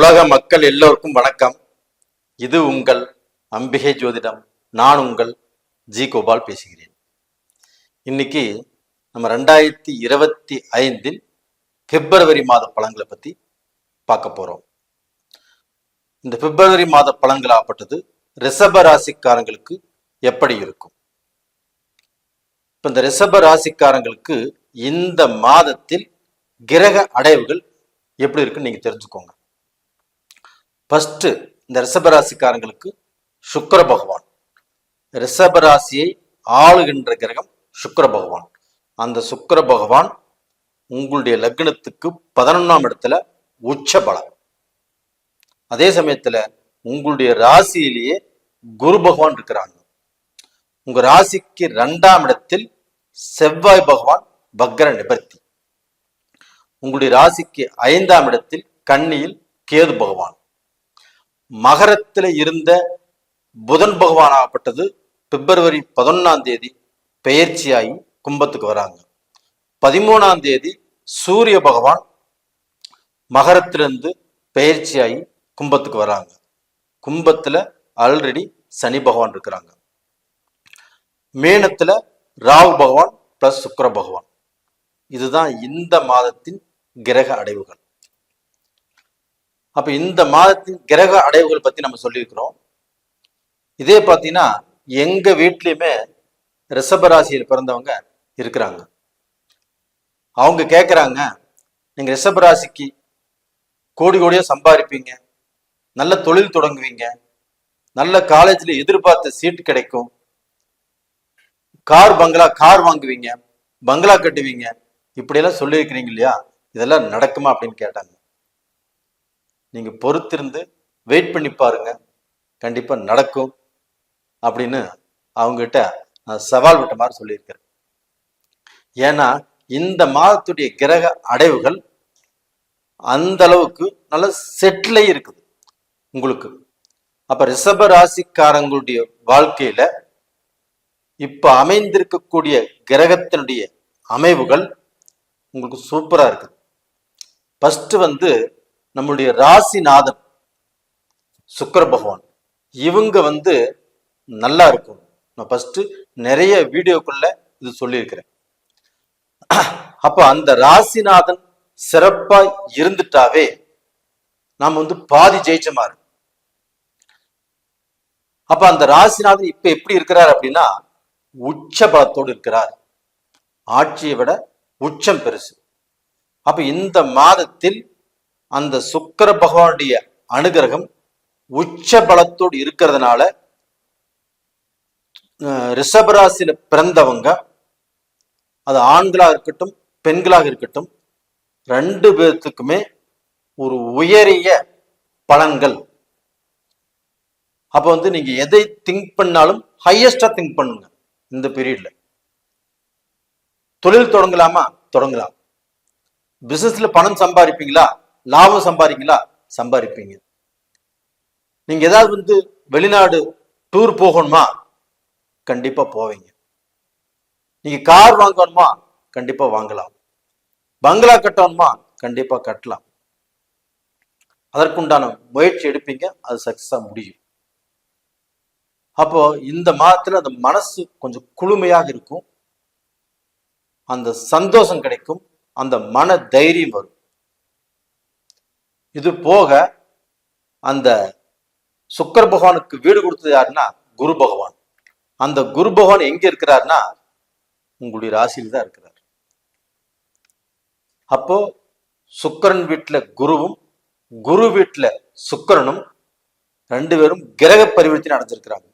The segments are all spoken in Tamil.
உலக மக்கள் எல்லோருக்கும் வணக்கம். இது உங்கள் அம்பிகை ஜோதிடம். நான் உங்கள் ஜி கோபால் பேசுகிறேன். இன்னைக்கு நம்ம ரெண்டாயிரத்தி இருபத்தி ஐந்தில் பிப்ரவரி மாத பழங்களை பத்தி பார்க்க போறோம். இந்த பிப்ரவரி மாத பழங்கள் ஆப்பட்டது ரிஷப ராசிக்காரங்களுக்கு எப்படி இருக்கும்? இப்ப இந்த ரிஷப ராசிக்காரங்களுக்கு இந்த மாதத்தில் கிரக அடைவுகள் எப்படி இருக்குன்னு நீங்க தெரிஞ்சுக்கோங்க. ஃபஸ்ட்டு இந்த ரிஷபராசிக்காரங்களுக்கு சுக்கர பகவான். ரிஷபராசியை ஆளுகின்ற கிரகம் சுக்கர பகவான். அந்த சுக்கர பகவான் உங்களுடைய லக்னத்துக்கு பதினொன்னாம் இடத்துல உச்ச பலம் அதே சமயத்தில் உங்களுடைய ராசியிலேயே குரு பகவான் இருக்கிறாங்க. உங்க ராசிக்கு ரெண்டாம் இடத்தில் செவ்வாய் பகவான் பக்ர நிபர்த்தி உங்களுடைய ராசிக்கு ஐந்தாம் இடத்தில் கண்ணியில் கேது பகவான். மகரத்துல இருந்த புதன் பகவான் ஆகப்பட்டது பிப்ரவரி பதினொன்னாம் தேதி பெயர்ச்சியாகி கும்பத்துக்கு வராங்க. பதிமூணாம் தேதி சூரிய பகவான் மகரத்திலிருந்து பெயர்ச்சியாகி கும்பத்துக்கு வராங்க. கும்பத்துல ஆல்ரெடி சனி பகவான் இருக்கிறாங்க. மேனத்துல ராகு பகவான் பிளஸ் சுக்கர பகவான். இதுதான் இந்த மாதத்தின் கிரக அடைவுகள். அப்ப இந்த மாதத்தின் கிரக அடைவுகள் பத்தி நம்ம சொல்லியிருக்கிறோம். இதே பார்த்தீங்கன்னா எங்க வீட்லயுமே ரிஷபராசியில் பிறந்தவங்க இருக்கிறாங்க. அவங்க கேட்குறாங்க நீங்க ரிஷபராசிக்கு கோடி கோடியா சம்பாதிப்பீங்க நல்ல தொழில் தொடங்குவீங்க நல்ல காலேஜில் எதிர்பார்த்த சீட் கிடைக்கும் கார் பங்களா கார் வாங்குவீங்க பங்களா கட்டுவீங்க. இப்படியெல்லாம் சொல்லியிருக்கிறீங்க இல்லையா? இதெல்லாம் நடக்குமா அப்படின்னு கேட்டாங்க. நீங்கள் பொறுத்திருந்து வெயிட் பண்ணி பாருங்க. கண்டிப்பாக நடக்கும் அப்படின்னு அவங்ககிட்ட நான் சவால் விட்ட மாதிரி சொல்லியிருக்கிறேன். ஏன்னா இந்த மாதத்துடைய கிரக அடைவுகள் அந்த அளவுக்கு நல்ல செட்டிலே இருக்குது உங்களுக்கு. அப்ப ரிஷப ராசிக்காரங்களுடைய வாழ்க்கையில இப்ப அமைந்திருக்கக்கூடிய கிரகத்தினுடைய அமைவுகள் உங்களுக்கு சூப்பரா இருக்குது. ஃபர்ஸ்ட் வந்து நம்மளுடைய ராசிநாதன் சுக்கர பகவான். இவங்க வந்து நல்லா இருக்கும். நான் ஃபஸ்ட்டு நிறைய வீடியோக்குள்ள இது சொல்லியிருக்கிறேன். அப்ப அந்த ராசிநாதன் சிறப்பா இருந்துட்டாவே நாம வந்து பாதி ஜெயிச்ச மாதிரி அப்ப அந்த ராசிநாதன் இப்ப எப்படி இருக்கிறார் அப்படின்னா உச்ச பலத்தோடு இருக்கிறார். ஆட்சியை விட உச்சம் பெருசு. அப்ப இந்த மாதத்தில் அந்த சுக்கர பகவானுடைய அனுகிரகம் உச்ச பலத்தோடு இருக்கிறதுனால ரிஷபராசியில பிறந்தவங்க அது ஆண்களாக இருக்கட்டும் பெண்களாக இருக்கட்டும் ரெண்டு பேர்த்துக்குமே ஒரு உயரிய பலன்கள். அப்போ வந்து நீங்க எதை திங்க் பண்ணாலும் ஹையஸ்டா திங்க் பண்ணுங்க இந்த பீரியட்ல தொழில் தொடங்கலாமா? தொடங்கலாம். பிசினஸ்ல பணம் சம்பாதிப்பீங்களா? லாபம் சம்பாதிங்களா சம்பாதிப்பீங்க. நீங்க ஏதாவது வந்து வெளிநாடு டூர் போகணுமா? கண்டிப்பா போவீங்க. நீங்க கார் வாங்கணுமா? கண்டிப்பா வாங்கலாம். பங்களா கட்டணுமா? கண்டிப்பா கட்டலாம். அதற்குண்டான முயற்சி எடுப்பீங்க அது சக்சஸா முடியும். அப்போ இந்த மாதத்துல அந்த மனசு கொஞ்சம் குளுமையாக இருக்கும். அந்த சந்தோஷம் கிடைக்கும். அந்த மன தைரியம் வரும். இது போக அந்த சுக்கர பகவானுக்கு வீடு கொடுத்தது யாருன்னா குரு பகவான். அந்த குரு பகவான் எங்க இருக்கிறாருன்னா உங்களுடைய ராசியில் தான் இருக்கிறார். அப்போ சுக்கரன் வீட்டுல குருவும் குரு வீட்டுல சுக்கரனும் ரெண்டு பேரும் கிரக பரிவர்த்தனை அடைஞ்சிருக்கிறாங்க.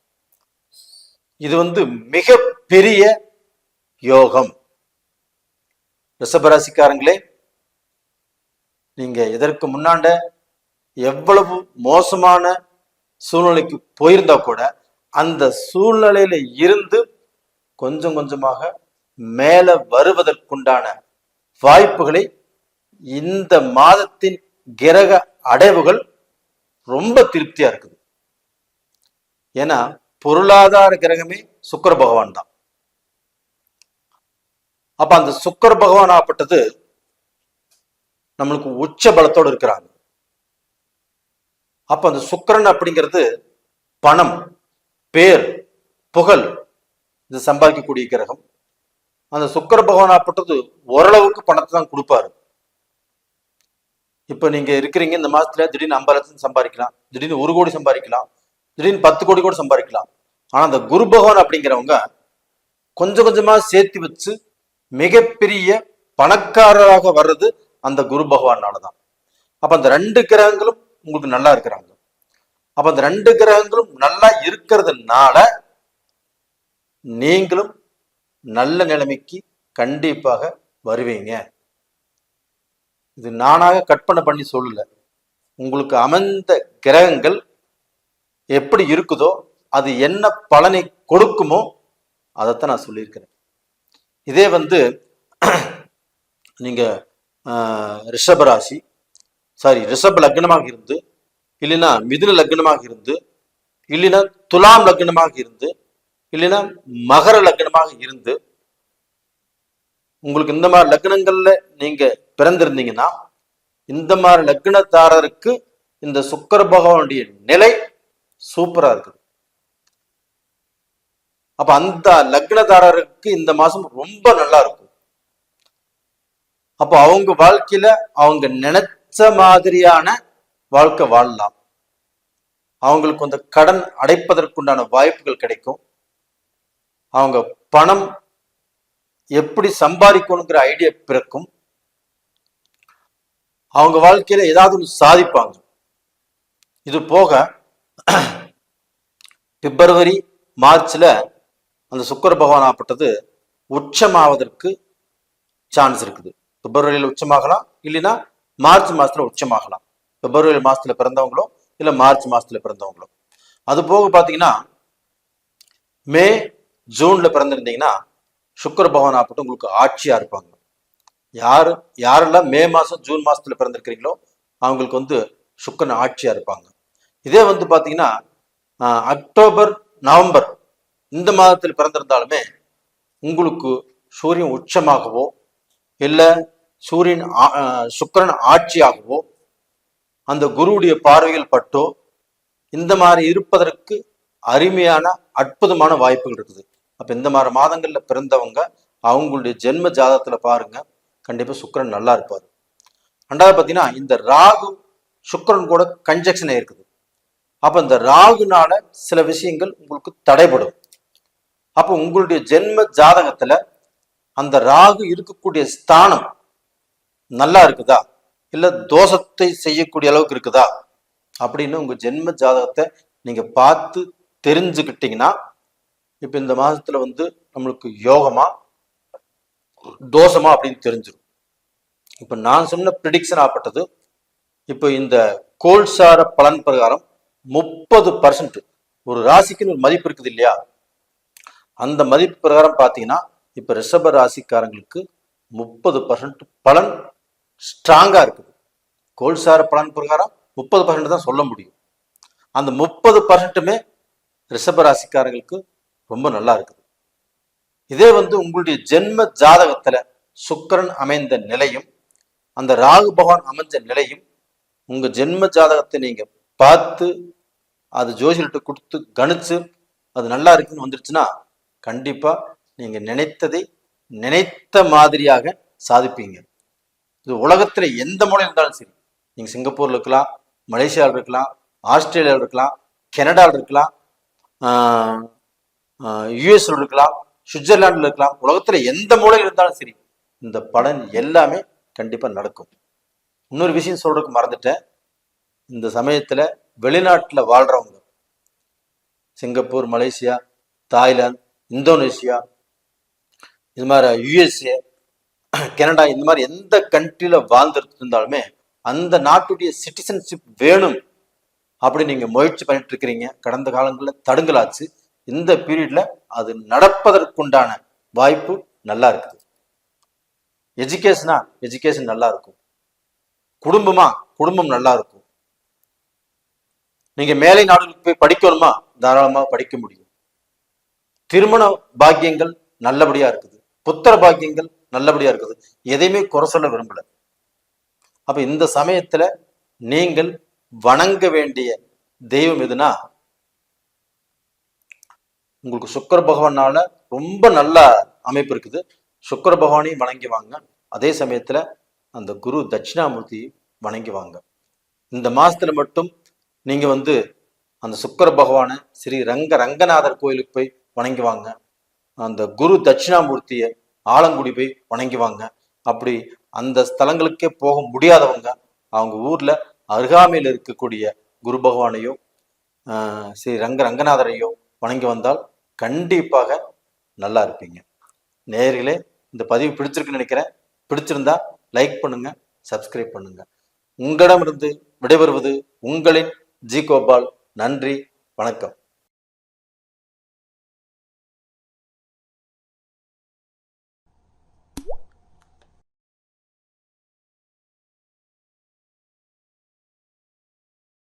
இது வந்து மிக பெரிய யோகம் ரிஷபராசிக்காரங்களே நீங்க இதற்கு முன்னாண்ட எவ்வளவு மோசமான சூழ்நிலைக்கு போயிருந்தா கூட அந்த சூழ்நிலையில இருந்து கொஞ்சம் கொஞ்சமாக மேல வருவதற்குண்டான வாய்ப்புகளை இந்த மாதத்தின் கிரக அடைவுகள் ரொம்ப திருப்தியா இருக்குது. ஏன்னா பொருளாதார கிரகமே சுக்கர பகவான் தான். அப்ப அந்த சுக்கர பகவான் ஆப்பட்டது நம்மளுக்கு உச்ச பலத்தோடு இருக்கிறாங்க. அப்ப அந்த சுக்கரன் அப்படிங்கிறது பணம் பேர் புகழ் இது சம்பாதிக்கக்கூடிய கிரகம். அந்த சுக்கர பகவான் அப்படின்றது ஓரளவுக்கு பணத்தை தான் கொடுப்பாரு. இப்ப நீங்க இருக்கிறீங்க இந்த மாசத்துல திடீர்னு ஐம்பது லட்சம் சம்பாதிக்கலாம் திடீர்னு ஒரு கோடி சம்பாதிக்கலாம் திடீர்னு பத்து கோடி கூட சம்பாதிக்கலாம். ஆனா அந்த குரு பகவான் அப்படிங்கிறவங்க கொஞ்சம் கொஞ்சமா சேர்த்து வச்சு மிகப்பெரிய பணக்காரராக வர்றது அந்த குரு பகவானால தான் அப்ப அந்த ரெண்டு கிரகங்களும் உங்களுக்கு நல்லா இருக்கிறாங்க. அப்ப அந்த ரெண்டு கிரகங்களும் நல்லா இருக்கிறதுனால நீங்களும் நல்ல நிலைமைக்கு கண்டிப்பாக வருவீங்க. இது நானாக கற்பனை பண்ணி சொல்லல. உங்களுக்கு அமைந்த கிரகங்கள் எப்படி இருக்குதோ அது என்ன பலனை கொடுக்குமோ அதைத்தான் நான் சொல்லியிருக்கிறேன். இதே வந்து நீங்கள் ஆஹ், ராசி. சாரி ரிஷப லக்னமாக இருந்து இல்லைன்னா மிதுன லக்னமாக இருந்து இல்லைன்னா துலாம் லக்னமாக இருந்து இல்லைன்னா மகர லக்னமாக இருந்து உங்களுக்கு இந்த மாதிரி லக்னங்கள்ல நீங்க பிறந்திருந்தீங்கன்னா இந்த மாதிரி லக்னத்தாரருக்கு இந்த சுக்கர பகவானுடைய நிலை சூப்பரா இருக்குது. அப்ப அந்த லக்னதாரருக்கு இந்த மாசம் ரொம்ப நல்லா இருக்கும். அப்போ அவங்க வாழ்க்கையில அவங்க நினைச்ச மாதிரியான வாழ்க்கை வாழலாம். அவங்களுக்கு அந்த கடன் அடைப்பதற்குண்டான வாய்ப்புகள் கிடைக்கும். அவங்க பணம் எப்படி சம்பாதிக்கணுங்கிற ஐடியா பிறக்கும். அவங்க வாழ்க்கையில ஏதாவது ஒன்று சாதிப்பாங்க. இது போக பிப்ரவரி மார்ச்ல அந்த சுக்கர பகவான் ஆப்பட்டது உச்சமாவதற்கு சான்ஸ் இருக்குது. பிப்ரவரியில் உச்சமாகலாம் இல்லைன்னா மார்ச் மாசத்துல உச்சமாகலாம். பிப்ரவரி மாசத்துல பிறந்தவங்களோ இல்ல மார்ச் மாசத்துல பிறந்தவங்களோ. அது போக பாத்தீங்கன்னா மே ஜூன்ல பிறந்திருந்தீங்கன்னா சுக்கர பகவான் ஆப்பட்டு உங்களுக்கு ஆட்சியா இருப்பாங்க. யாரு யாரெல்லாம் மே மாசம் ஜூன் மாசத்துல பிறந்திருக்கிறீங்களோ அவங்களுக்கு வந்து சுக்கரன் ஆட்சியா இருப்பாங்க. இதே வந்து பாத்தீங்கன்னா அக்டோபர் நவம்பர் இந்த மாதத்தில் பிறந்திருந்தாலுமே உங்களுக்கு சூரியன் உச்சமாகவோ இல்ல சூரியன் சுக்கரன் சுக்கிரன் ஆட்சியாகவோ அந்த குருவுடைய பார்வையில் பட்டோ இந்த மாதிரி இருப்பதற்கு அருமையான அற்புதமான வாய்ப்புகள் இருக்குது. அப்ப இந்த மாதிரி மாதங்கள்ல பிறந்தவங்க அவங்களுடைய ஜென்ம ஜாதகத்துல பாருங்க கண்டிப்பா சுக்கரன் நல்லா இருப்பாரு. ரெண்டாவது பாத்தீங்கன்னா இந்த ராகு சுக்கரன் கூட கன்ஜெக்ஷன் ஆயிருக்குது. அப்ப இந்த ராகுனால சில விஷயங்கள் உங்களுக்கு தடைபடும். அப்போ உங்களுடைய ஜென்ம ஜாதகத்துல அந்த ராகு இருக்கக்கூடிய ஸ்தானம் நல்லா இருக்குதா? இல்ல தோஷத்தை செய்யக்கூடிய அளவுக்கு இருக்குதா? அப்படின்னு உங்க ஜென்ம ஜாதகத்தை நீங்க பார்த்து தெரிஞ்சுக்கிட்டீங்கன்னா இப்ப இந்த மாசத்துல வந்து நம்மளுக்கு யோகமா தோஷமா அப்படின்னு தெரிஞ்சிடும் இப்ப நான் சொன்ன ப்ரிடிக்ஷன் ஆப்பட்டது இப்ப இந்த கோல்சார பலன் பிரகாரம் முப்பது பர்சன்ட் ஒரு ராசிக்குன்னு ஒரு மதிப்பு இருக்குது இல்லையா? அந்த மதிப்பு பிரகாரம் பார்த்தீங்கன்னா இப்ப ரிஷப ராசிக்காரங்களுக்கு முப்பது பர்சன்ட் பலன் ஸ்ட்ராங்காக இருக்குது. கோல்சார பலன் பிரகாரம் முப்பது பர்சன்ட் தான் சொல்ல முடியும். அந்த முப்பது பர்சன்ட்டுமே ரிஷப ராசிக்காரங்களுக்கு ரொம்ப நல்லா இருக்குது. இதே வந்து உங்களுடைய ஜென்ம ஜாதகத்தில் சுக்கிரன் அமைந்த நிலையும் அந்த ராகு பகவான் அமைஞ்ச நிலையும் உங்கள் ஜென்ம ஜாதகத்தை நீங்கள் பார்த்து அது ஜோசியர்கிட்ட கொடுத்து கணிச்சு அது நல்லா இருக்குன்னு வந்துருச்சுன்னா கண்டிப்பாக நீங்கள் நினைத்ததை நினைத்த மாதிரியாக சாதிப்பீங்க. இது உலகத்துல எந்த மூலையில் இருந்தாலும் சரி. நீங்க சிங்கப்பூர்ல இருக்கலாம் மலேசியாவில் இருக்கலாம் ஆஸ்திரேலியாவில் இருக்கலாம் கனடாவில் இருக்கலாம் யுஎஸ்ல இருக்கலாம் சுவிட்சர்லாண்டில் இருக்கலாம் உலகத்துல எந்த மூலையில் இருந்தாலும் சரி இந்த பலன் எல்லாமே கண்டிப்பா நடக்கும். இன்னொரு விஷயம் சொல்றதுக்கு மறந்துட்டேன். இந்த சமயத்துல வெளிநாட்டில் வாழ்றவங்க சிங்கப்பூர் மலேசியா தாய்லாந்து இந்தோனேஷியா இது மாதிரி யுஎஸ்ஏ கனடா இந்த மாதிரி எந்த கண்ட்ரில வாழ்ந்துட்டு இருந்தாலுமே அந்த நாட்டுடைய சிட்டிசன்ஷிப் வேணும் அப்படி நீங்க முயற்சி பண்ணிட்டு இருக்கிறீங்க. கடந்த காலங்களில் தடுங்கலாச்சு. இந்த பீரியட்ல அது நடப்பதற்குண்டான வாய்ப்பு நல்லா இருக்குது. எஜுகேஷனா எஜுகேஷன் நல்லா இருக்கும். குடும்பமா? குடும்பம் நல்லா இருக்கும். நீங்க மேலை நாடுகளுக்கு போய் படிக்கணுமா? தாராளமா படிக்க முடியும். திருமண பாக்கியங்கள் நல்லபடியா இருக்குது. புத்திர பாக்கியங்கள் நல்லபடியா இருக்குது. எதையுமே குறை சொல்ல விரும்பல. அப்ப இந்த சமயத்துல நீங்கள் வணங்க வேண்டிய தெய்வம் எதுனா உங்களுக்கு சுக்கர பகவானால ரொம்ப நல்ல அமைப்பு இருக்குது. சுக்கர பகவானையும் வணங்கி வாங்க. அதே சமயத்துல அந்த குரு தட்சிணாமூர்த்தி வணங்கி வாங்க. இந்த மாசத்துல மட்டும் நீங்க வந்து அந்த சுக்கர பகவானை ஸ்ரீ ரங்க ரங்கநாதர் கோயிலுக்கு போய் வணங்கி வாங்க. அந்த குரு தட்சிணாமூர்த்தியை ஆலங்குடி போய் வணங்கிவாங்க. அப்படி அந்த ஸ்தலங்களுக்கே போக முடியாதவங்க அவங்க ஊர்ல அருகாமையில் இருக்கக்கூடிய குரு பகவானையோ ஸ்ரீ ரங்க ரங்கநாதரையோ வணங்கி வந்தால் கண்டிப்பாக நல்லா இருப்பீங்க. நேரிலே இந்த பதிவு பிடிச்சிருக்குன்னு நினைக்கிறேன். பிடிச்சிருந்தா லைக் பண்ணுங்க சப்ஸ்கிரைப் பண்ணுங்க. உங்களிடமிருந்து விடைபெறுவது உங்களின் ஜி கோபால். நன்றி வணக்கம்.